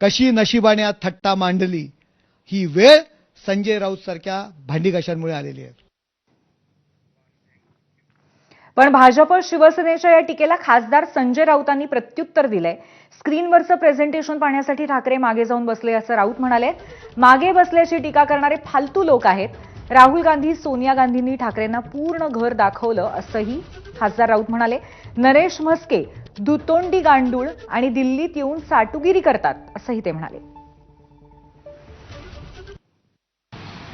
कशी नशिबाने थट्टा मांडली ही वेळ संजय राऊत सारख्या भांडीघाशांमुळे आलेली आहे. पण भाजप शिवसेनेच्या या टीकेला खासदार संजय राऊतांनी प्रत्युत्तर दिलंय. स्क्रीनवरचं प्रेझेंटेशन पाहण्यासाठी ठाकरे मागे जाऊन बसले असं राऊत म्हणाले. मागे बसल्याची टीका करणारे फालतू लोक आहेत. राहुल गांधी सोनिया गांधींनी ठाकरेंना पूर्ण घर दाखवलं असंही खासदार राऊत म्हणाले. नरेश म्हस्के दुतोंडी गांडूळ आणि दिल्लीत येऊन साटुगिरी करतात असंही ते म्हणाले.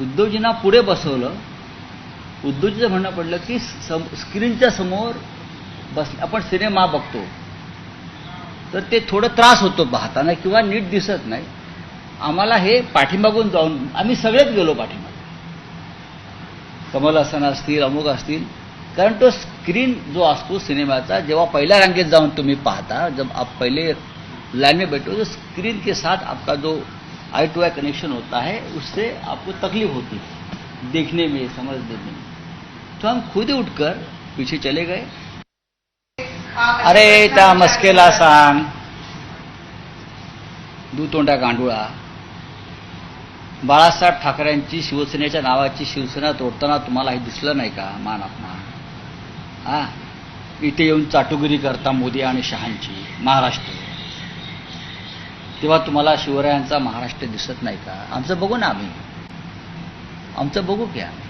उद्धवजींना पुढे बसवलं. उद्धवजीचं म्हणणं पडलं की सम स्क्रीनच्या समोर बस आपण सिनेमा बघतो. तर ते थोडं त्रास होतो पाहताना किंवा नीट दिसत नाही. आम्हाला हे पाठीमागून जाऊन आम्ही सगळेच गेलो पाठीमागून कमल हसन असतील अमुक असतील कारण तो स्क्रीन जो असतो सिनेमाचा जेव्हा पहिल्या रांगेत जाऊन तुम्ही पाहता जब आप पहले लाइन में बैठो तो स्क्रीन के साथ आपका जो आई टू आई कनेक्शन होता है उससे आपको तकलीफ होती है देखने में समझने में। तो हम खुद ही उठकर पीछे चले गए। अरे त्या मस्केला सांग। दुतोंडा गांडुळा। बाळासाहेब ठाकरेंची शिवसेनेच्या नावाची शिवसेना तोडताना तुम्हाला हे दिसलं नाही का मान अपमान? हा. इथे येऊन चाटुगिरी करता मोदी आणि शहांची महाराष्ट्र. तेव्हा तुम्हाला शिवरायांचा महाराष्ट्र दिसत नाही का? आमचं बघू ना आम्ही. आमचं बघू की आम्ही.